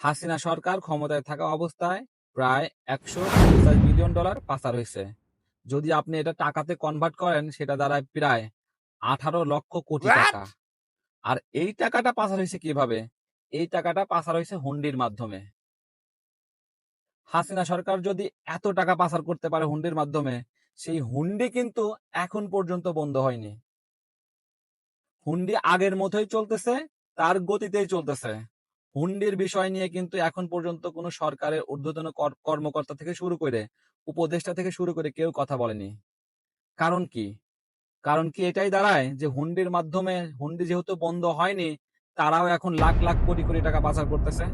হাসিনা সরকার ক্ষমতায় থাকা অবস্থায় প্রায় একশো বিলিয়ন ডলার পাচার হয়েছে। যদি আপনি এটা টাকাতে কনভার্ট করেন সেটা দাঁড়ায় প্রায় আঠারো লক্ষ কোটি টাকা। আর এই টাকাটা পাচার হয়েছে কীভাবে? এই টাকাটা পাচার হয়েছে হুন্ডির মাধ্যমে। হাসিনা সরকার যদি এত টাকা পাচার করতে পারে হুন্ডির মাধ্যমে সেই হুন্ডি কিন্তু এখন পর্যন্ত বন্ধ হয়নি। হুন্ডি আগের মতোই চলতেছে তার গতিতেই চলতেছে। হুন্ডির বিষয় নিয়ে কিন্তু এখন পর্যন্ত কোনো সরকারের ঊর্ধ্বতন কর- কর্মকর্তা থেকে শুরু করে উপদেষ্টা থেকে শুরু করে কেউ কথা বলেনি। কারণ কি? কারণ কি এটাই দাঁড়ায় যে হুন্ডির মাধ্যমে, হুন্ডি যেহেতু বন্ধ হয়নি, তারাও এখন লাখ লাখ কোটি কোটি টাকা পাচার করতেছে।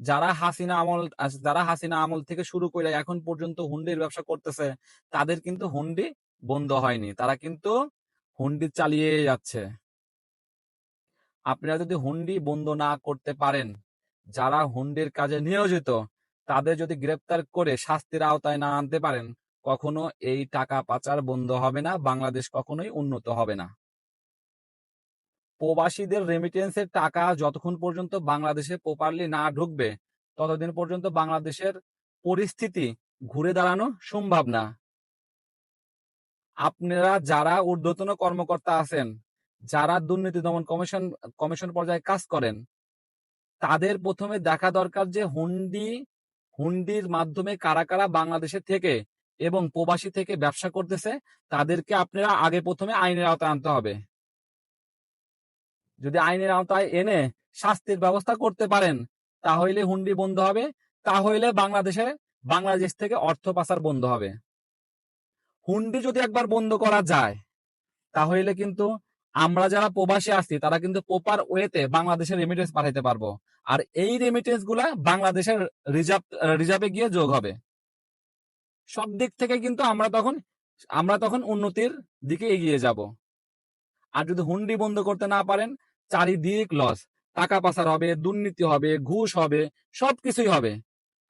যারা হাসিনা আমল যারা হাসিনা আমল থেকে শুরু করে এখন পর্যন্ত হুন্ডির ব্যবসা করতেছে, তাদের কিন্তু হুন্ডি বন্ধ হয়নি। তারা কিন্তু হুন্ডি চালিয়ে যাচ্ছে। আপনারা যদি হুন্ডি বন্ধ না করতে পারেন, যারা হুন্ডির কাজে নিয়োজিত, তাদের যদি গ্রেপ্তার করে শাস্তির আওতায় না আনতে পারেন, কখনো এই টাকা পাচার বন্ধ হবে না, বাংলাদেশ কখনোই উন্নত হবে না। প্রবাসীদের রেমিটেন্সের টাকা যতক্ষণ পর্যন্ত বাংলাদেশে প্রপারলি না ঢুকবে, ততদিন পর্যন্ত বাংলাদেশের পরিস্থিতি ঘুরে দাঁড়ানো সম্ভব না। আপনারা যারা ঊর্ধ্বতন কর্মকর্তা আছেন যারা দুর্নীতি দমন কমিশন কমিশন পর্যায়ে কাজ করেন, তাদের প্রথমে দেখা দরকার যে হুন্ডি, হুন্ডির মাধ্যমে কারা কারা বাংলাদেশে থেকে এবং প্রবাসী থেকে ব্যবসা করতেছে, তাদেরকে আপনারা আগে প্রথমে আইনের আওতায় আনতে হবে। যদি আইনের আওতায় এনে শাস্তির ব্যবস্থা করতে পারেন, তাহলে হুন্ডি বন্ধ হবে, তাহলে বাংলাদেশে, বাংলাদেশ থেকে অর্থ পাচার বন্ধ হবে। হুন্ডি যদি একবার বন্ধ করা যায়, তাহলে কিন্তু আমরা যারা প্রবাসী আছি, তারা কিন্তু প্রপার ওয়েতে বাংলাদেশের রেমিটেন্স পাঠাইতে পারব। আর এই রেমিটেন্সগুলা বাংলাদেশের রিজার্ভ রিজার্ভে গিয়ে যোগ হবে। সব দিক থেকে কিন্তু আমরা তখন আমরা তখন উন্নতির দিকে এগিয়ে যাব। আর যদি হুন্ডি বন্ধ করতে না পারেন, চারিদিক লস টাকা পাচার হবে, দুর্নীতি হবে, ঘুষ হবে, সবকিছুই হবে।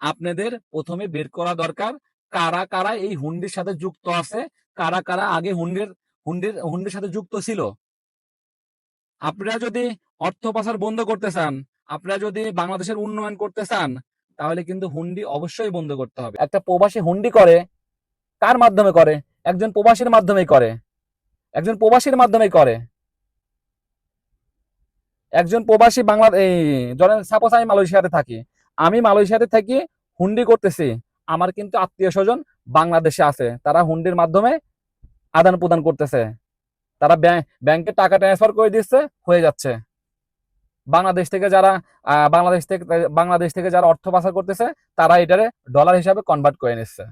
আপনাদের প্রথমে বের করা দরকার কারা কারা এই হুন্ডির সাথে যুক্ত আছে, কারা কারা আগে হুন্ডির হুন্ডির হুন্ডির সাথে যুক্ত ছিল। আপনারা যদি অর্থ পাচার বন্ধ করতে চান, আপনারা যদি বাংলাদেশের উন্নয়ন করতে চান, তাহলে কিন্তু হুন্ডি অবশ্যই বন্ধ করতে হবে। একটা প্রবাসী হুন্ডি করে, কার মাধ্যমে করে? একজন প্রবাসীর মাধ্যমেই করে। একজন প্রবাসীর মাধ্যমেই করে। একজন প্রবাসী বাংলা, এই, ধরেন সাপোজ আমি মালয়েশিয়াতে থাকি। আমি মালয়েশিয়াতে থাকি, হুন্ডি করতেছি। আমার কিন্তু আত্মীয় স্বজন বাংলাদেশে আছে। তারা হুন্ডির মাধ্যমে আদান প্রদান করতেছে। তারা ব্যাংক টাকা ট্রান্সফার করে দিচ্ছে, হয়ে যাচ্ছে। বাংলাদেশ থেকে যারা বাংলাদেশ থেকে বাংলাদেশ থেকে যারা অর্থ পাচার করতেছে, তারা এটারে ডলার হিসাবে কনভার্ট করে নিচ্ছে।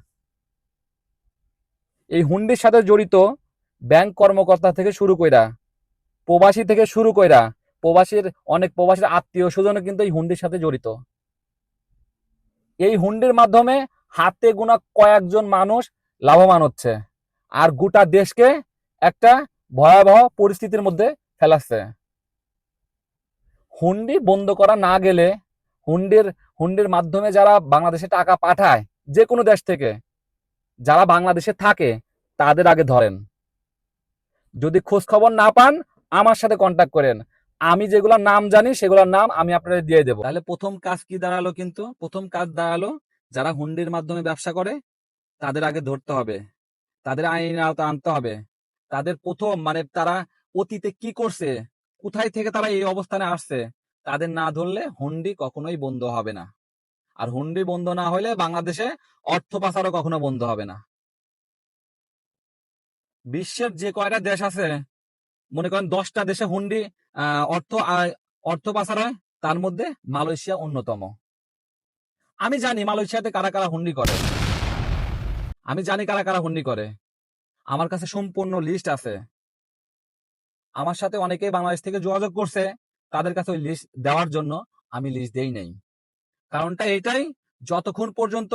এই হুন্ডির সাথে জড়িত ব্যাংক কর্মকর্তা থেকে শুরু কইরা, প্রবাসী থেকে শুরু কইরা, প্রবাসীর, অনেক প্রবাসীর আত্মীয় স্বজনও কিন্তু এই হুন্ডির সাথে জড়িত। এই হুন্ডির মাধ্যমে হাতে গোনা কয়েকজন মানুষ লাভবান হচ্ছে। আর গোটা দেশকে একটা ভয়াবহ পরিস্থিতির মধ্যে ফেলাচ্ছে। হুন্ডি বন্ধ করা না গেলে হুন্ডির হুন্ডির মাধ্যমে যারা বাংলাদেশে টাকা পাঠায়, যে কোনো দেশ থেকে, যারা বাংলাদেশে থাকে, তাদের আগে ধরেন। যদি খোঁজ খবর না পান, আমার সাথে কন্ট্যাক্ট করেন। আমি যেগুলোর নাম জানি, সেগুলোর নাম আমি আপনাদের দিয়ে দেবো। তাহলে প্রথম কাজ কি দাঁড়াল কিন্তু? প্রথম কাজ দাঁড়াল, যারা হুন্ডির মাধ্যমে ব্যবসা করে, তাদের আগে ধরতে হবে। তাদের আইনের আওতায় আনতে হবে। তাদের প্রথম মানে তারা অতীতে কি করছে? কোথায় থেকে তারা এই অবস্থানে আসছে? তাদের না ধরলে হুন্ডি কখনোই বন্ধ হবে না। আর হুন্ডি বন্ধ না হলে বাংলাদেশে অর্থ পাচারও কখনো বন্ধ হবে না। বিশ্বের যে কয়টা দেশ আছে, মনে করেন দশটা দেশে হুন্ডি অর্থ অর্থ পাচার হয়, তার মধ্যে মালয়েশিয়া অন্যতম। আমি জানি মালয়েশিয়াতে কারা কারা হুন্ডি করে। আমি জানি কারা কারা হুন্ডি করে। আমার কাছে সম্পূর্ণ লিস্ট আছে। আমার সাথে অনেকেই বাংলাদেশ থেকে যোগাযোগ করছে, তাদের কাছে ওই লিস্ট দেওয়ার জন্য আমি লিস্ট দেই নাই। কারণটা এটাই, যতক্ষণ পর্যন্ত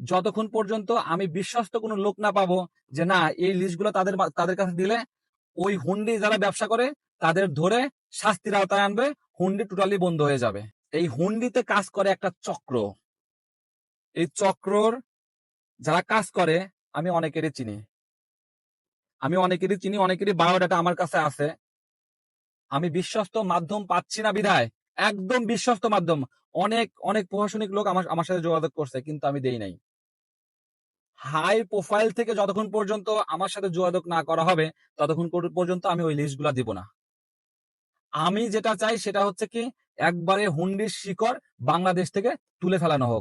যতক্ষণ পর্যন্ত আমি বিশ্বস্ত কোনো লোক না পাবো যে না, এই লিস্টগুলো তাদের তাদের কাছে দিলে ওই হুন্ডি যারা ব্যবসা করে, তাদের ধরে শাস্তির আওতায় আনবে, হুন্ডি টোটালি বন্ধ হয়ে যাবে। এই হুন্ডিতে কাজ করে একটা চক্র। এই চক্রর যারা কাজ করে, আমি অনেকেরই চিনি। আমি অনেকেরই চিনি, অনেকেরই বায়োডাটা আমার কাছে আছে। আমি বিশ্বস্ত মাধ্যম পাচ্ছি না বিধায়, একদম বিশ্বস্ত মাধ্যম। অনেক অনেক প্রশাসনিক লোক আমার আমার সাথে যোগাযোগ করছে, কিন্তু আমি দেই নাই। হাই প্রোফাইল থেকে যতক্ষণ পর্যন্ত আমার সাথে যোগাযোগ না করা হবে, ততক্ষণ পর্যন্ত আমি ওই লিস্টগুলা দিব না। আমি যেটা চাই সেটা হচ্ছে কি, একবারে হুন্ডির শিকড় বাংলাদেশ থেকে তুলে ফেলানো হোক।